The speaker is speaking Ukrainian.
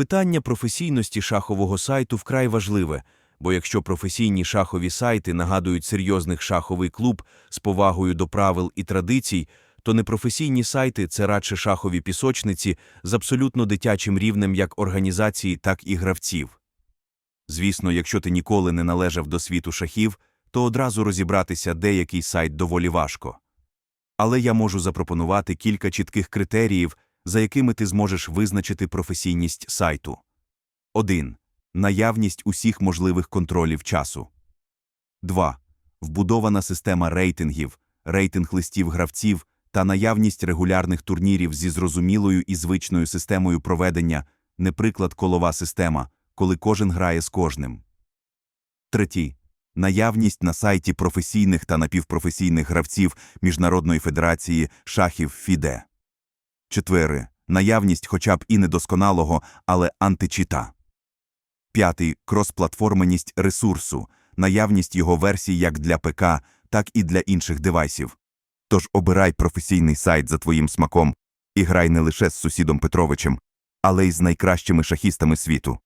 Питання професійності шахового сайту вкрай важливе, бо якщо професійні шахові сайти нагадують серйозних шаховий клуб з повагою до правил і традицій, то непрофесійні сайти це радше шахові пісочниці з абсолютно дитячим рівнем як організації, так і гравців. Звісно, якщо ти ніколи не належав до світу шахів, то одразу розібратися деякий сайт доволі важко. Але я можу запропонувати кілька чітких критеріїв, за якими ти зможеш визначити професійність сайту. 1. Наявність усіх можливих контролів часу. 2. Вбудована система рейтингів, рейтинг листів гравців та наявність регулярних турнірів зі зрозумілою і звичною системою проведення, неприклад колова система, коли кожен грає з кожним. 3. Наявність на сайті професійних та напівпрофесійних гравців Міжнародної федерації шахів ФІДЕ. 4. Наявність хоча б і недосконалого, але античіта. 5. Кросплатформеність ресурсу, наявність його версій як для ПК, так і для інших девайсів. Тож обирай професійний сайт за твоїм смаком і грай не лише з сусідом Петровичем, але й з найкращими шахістами світу.